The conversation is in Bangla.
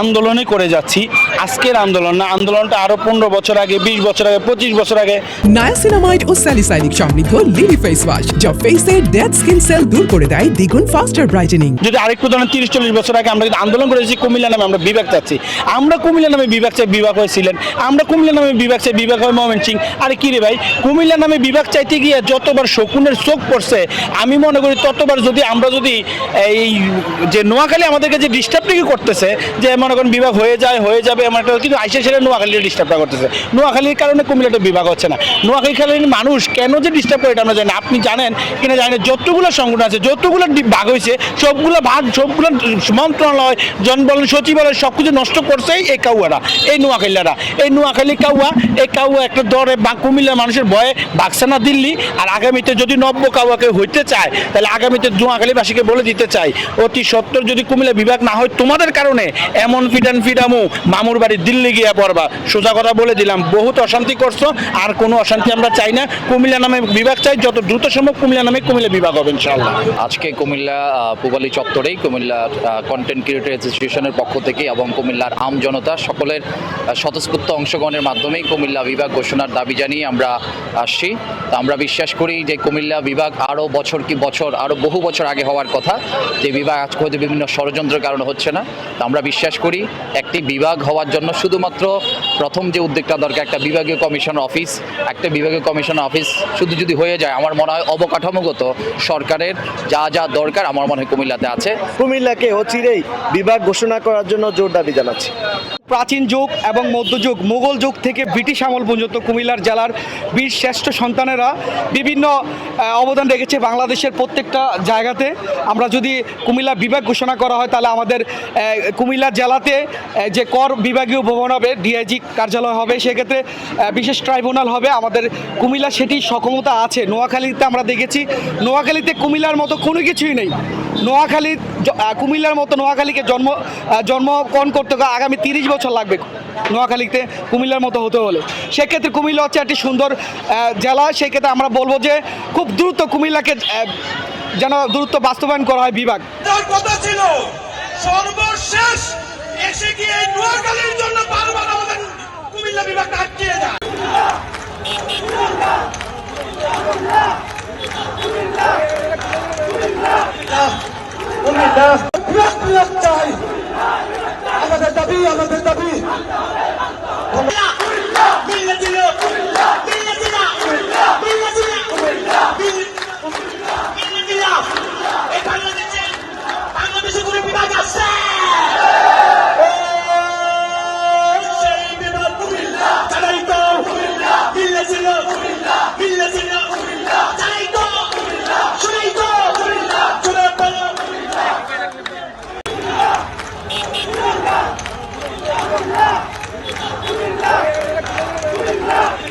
আন্দোলনই করে যাচ্ছি। আজকের আন্দোলন না আন্দোলনটা আরও পনেরো বছর আগে বিশ বছর আগে পঁচিশ বছর আগে। নায়াসিনামাইড ও স্যালিসাইনিক সমৃদ্ধ লিলি ফেস ওয়াশ যা ফেসের ডেড স্কিন সেল দূর করে দেয় দ্বিগুণ ফাস্টার ব্রাইটেনিং যদি আরেকটু ধরেন তিরিশ চল্লিশ বছর আগে আমরা কিন্তু আন্দোলন করেছি কুমিল্লা নামে আমরা বিভাগ চাচ্ছি। আমরা কুমিল্লা নামে বিভাগ চাই বিভাগ হয়েছিলেন আমরা কুমিল্লা নামে বিভাগ চাই বিভাগ হয় ময়মন সিং আরে কি রে ভাই? কুমিল্লা নামে বিভাগ চাইতে গিয়ে যতবার শকুনের চোখ পড়ছে আমি মনে করি ততবার যদি আমরা যদি এই যে নোয়াখালী আমাদেরকে যে ডিস্টার্বটাকে করতেছে যে মনে করেন বিভাগ হয়ে যায়, হয়ে যাবে এমন একটা কিন্তু আইসে সেটা নোয়াখালীর ডিস্টার্বটা করতেছে। নোয়াখালীর কারণে কুমিল্লাটা বিভাগ হচ্ছে না। নোয়াখালী খেলার মানুষ কেন যে ডিস্টার্ব করে এটা আমরা আপনি জানেন কিনা জানেন, যতগুলো সংগঠন আছে, যতগুলো ভাগ হয়েছে, সবগুলো ভাগ, সবগুলো মন্ত্রণালয় জন বলেন সচিবালয় সব কিছু নষ্ট করছে এই কাউয়ারা, এই নোয়াখালীরা। এই নোয়াখালী কাউয়া, এই কাউয়া একটা দরে বা কুমিল্লার মানুষের ভয়ে ভাগছে না দিল্লি। আর আগামীতে যদি নব্য কাউয়াকে হইতে চায়, তাহলে আগামীতে নোয়াখালীবাসীকে বলে দিতে চাই। অতি সত্তর যদি কুমিল্লা বিভাগ না হয়, তোমাদের কারণে এমন ফিটান ফিটামু মামুর বাড়ি দিল্লি গিয়া পড়বা। সোজা কথা বলে দিলাম, বহুত অশান্তি করছ, আর কোনো অশান্তি আমরা চাই না। কুমিল্লা নামে বিভাগ চাই, যত দ্রুত সম্ভব কুমিল্লা নামে কুমিল্লা বিভাগ হবে, ইনশাআল্লাহ। আজকে কুমিল্লা পূবালী চত্বরেই কুমিল্লা কন্টেন্ট ক্রিয়েটর অ্যাসোসিয়েশনের পক্ষ থেকে এবং কুমিল্লার আম জনতা সকলের স্বতঃস্ফূর্ত অংশগ্রহণের মাধ্যমেই কুমিল্লা বিভাগ ঘোষণার দাবি জানিয়ে আমরা আসছি। আমরা বিশ্বাস করি যে কুমিল্লা বিভাগ আরও বছর কি বছর, আরও বহু বছর আগে হওয়ার কথা, যে বিভাগ আজকে হয়তো বিভিন্ন ষড়যন্ত্রের কারণে হচ্ছে না। আমরা বিশ্বাস করি একটি বিভাগ হওয়ার জন্য শুধুমাত্র প্রথম যে উদ্যোগটা দরকার, একটা বিভাগীয় কমিশন অফিস, একটা বিভাগীয় কমিশন অফিস শুধু যদি হয়ে যায়, আমার মনে হয় অবকাঠামোগত সরকারের যা যা দরকার আমার মনে হয় কুমিল্লাতে আছে। কুমিল্লাকে অচিরেই বিভাগ ঘোষণা করার জন্য জোর দাবি জানাচ্ছি। প্রাচীন যুগ এবং মধ্যযুগ মুঘল যুগ থেকে ব্রিটিশ আমল পর্যন্ত কুমিল্লার জেলার বীর শ্রেষ্ঠ সন্তানেরা বিভিন্ন অবদান রেখেছে বাংলাদেশের প্রত্যেকটা জায়গাতে। আমরা যদি কুমিল্লা বিভাগ ঘোষণা করা হয়, তাহলে আমাদের কুমিল্লা জেলাতে যে কর বিভাগীয় ভবন হবে, ডিআইজি কার্যালয় হবে, সেক্ষেত্রে বিশেষ ট্রাইব্যুনাল হবে। আমাদের কুমিল্লা সেটি সক্ষমতা আছে। নোয়াখালীতে আমরা দেখেছি, নোয়াখালীতে কুমিল্লার মতো কোনো কিছুই নেই। নোয়াখালী কুমিল্লার মতো নোয়াখালীকে জন্ম জন্মকরণ করতে আগামী তিরিশ বছর লাগবে নোয়াখালীতে কুমিল্লার মতো হতে হলে সেক্ষেত্রে কুমিল্লা হচ্ছে একটি সুন্দর জেলা সেক্ষেত্রে আমরা বলব যে খুব দ্রুত কুমিল্লাকে যেন দ্রুত বাস্তবায়ন করা হয় বিভাগ তার কথা ছিল সর্বশেষ এসে গিয়ে নোয়াখালীর জন্য বারবার আমাদের কুমিল্লা বিভাগটা আটকিয়ে যায় বিভাগ বিল্লা